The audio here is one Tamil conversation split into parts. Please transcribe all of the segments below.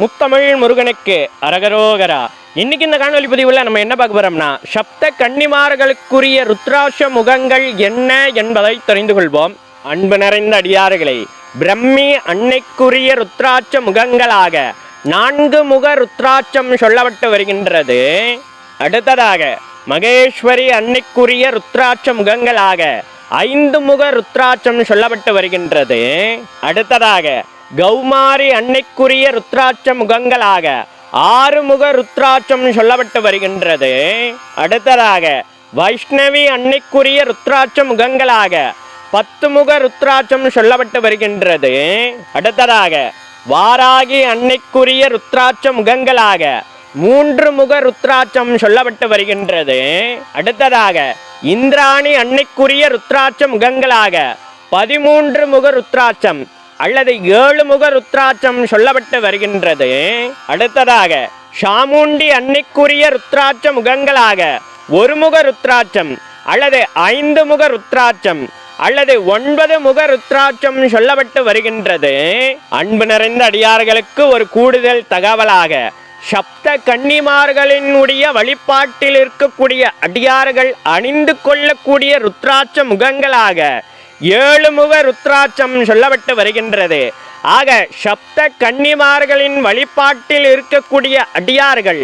முத்தமிழ் முருகனுக்கு அரகரோகரா. இன்னைக்கு இந்த காணொலி பதிவுல நம்ம என்ன பார்க்க போறோம்னா சப்த கன்னிமார்களுக்குரிய ருத்ராட்ச முகங்கள் என்ன என்பதை தெரிந்து கொள்வோம். அன்பு நிறைந்த அடியார்களே பிரம்மி அன்னைக்குரிய ருத்ராட்ச முகங்களாக நான்கு முக ருத்ராட்சம் சொல்லப்பட்டு வருகின்றது. அடுத்ததாக மகேஸ்வரி அன்னைக்குரிய ருத்ராட்ச முகங்களாக ஐந்து முக ருத்ராட்சம் சொல்லப்பட்டு வருகின்றது. அடுத்ததாக கௌமாரி அன்னைக்குரிய ருத்ராட்ச முகங்களாக ஆறுமுக ருத்ராட்சம் சொல்லப்பட்டு வருகின்றது. அடுத்ததாக வைஷ்ணவி அன்னைக்குரிய ருத்ராட்ச முகங்களாக பத்து முக ருத்ராட்சம் சொல்லப்பட்டு வருகின்றது. அடுத்ததாக வாராகி அன்னைக்குரிய ருத்ராட்ச முகங்களாக மூன்று முக ருத்ராட்சம் சொல்லப்பட்டு வருகின்றது. அடுத்ததாக இந்திராணி அன்னைக்குரிய ருத்ராட்ச முகங்களாக பதிமூன்று முக ருத்ராட்சம் அல்லது ஏழு முக ருத்ராட்சம் சொல்லப்பட்டு வருகின்றது. அடுத்ததாக ஷாமுண்டி அன்னைக்குரிய ருத்ராட்ச முகங்களாக ஒரு முக ருத்ராட்சம் அல்லது ஐந்து முக ருத்ராட்சம் அல்லது ஒன்பது முக ருத்ராட்சம் சொல்லப்பட்டு வருகின்றது. அன்பு நிறைந்த அடியார்களுக்கு ஒரு கூடுதல் தகவலாக சப்த கன்னிமார்களினுடைய வழிபாட்டில் இருக்கக்கூடிய அடியார்கள் அணிந்து கொள்ளக்கூடிய ருத்ராட்ச முகங்களாக ஏழுமுக ருத்ராட்சம் சொல்லப்பட்டு வருகின்றது. ஆக சப்த கன்னிமார்களின் வழிபாட்டில் இருக்கக்கூடிய அடியார்கள்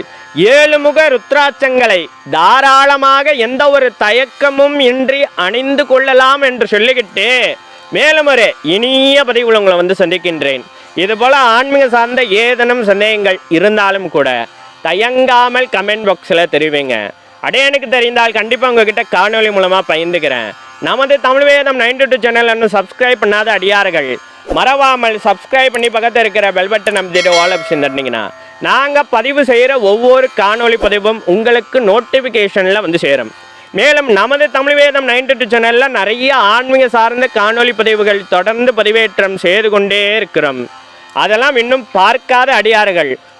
ஏழுமுக ருத்ராட்சங்களை தாராளமாக எந்த ஒரு தயக்கமும் இன்றி அணிந்து கொள்ளலாம் என்று சொல்லிக்கிட்டு மேலும் ஒரு இனிய பதிவுல உங்களை வந்து சந்திக்கின்றேன். இதுபோல் ஆன்மீக சார்ந்த ஏதேனும் சந்தேகங்கள் இருந்தாலும் கூட தயங்காமல் கமெண்ட் பாக்ஸில் தெரிவிங்க. அடையனுக்கு தெரிந்தால் கண்டிப்பாக உங்ககிட்ட காணொலி மூலமாக பயந்துக்கிறேன் நமது Tamil Vedam ninety two channel இன்னும் சப்ஸ்கிரைப் பண்ணாத அடியார்கள் மறவாமல் சப்ஸ்கிரைப் பண்ணி பக்கத்தில் இருக்கிற பெல் பட்டன் அமைச்சிட்டு ஆல் ஆப்ஷன் தட்டினீங்கன்னா நாங்கள் பதிவு செய்கிற ஒவ்வொரு காணொலி பதிவும் உங்களுக்கு நோட்டிஃபிகேஷனில் வந்து சேரும். மேலும் நமது தமிழ் வேதம் நைன்டி டூ சேனலில் நிறைய ஆன்மீக சார்ந்த காணொலி பதிவுகள் தொடர்ந்து பதிவேற்றம் செய்து கொண்டே இருக்கிறோம். அதெல்லாம் இன்னும் பார்க்காத அடியார்கள்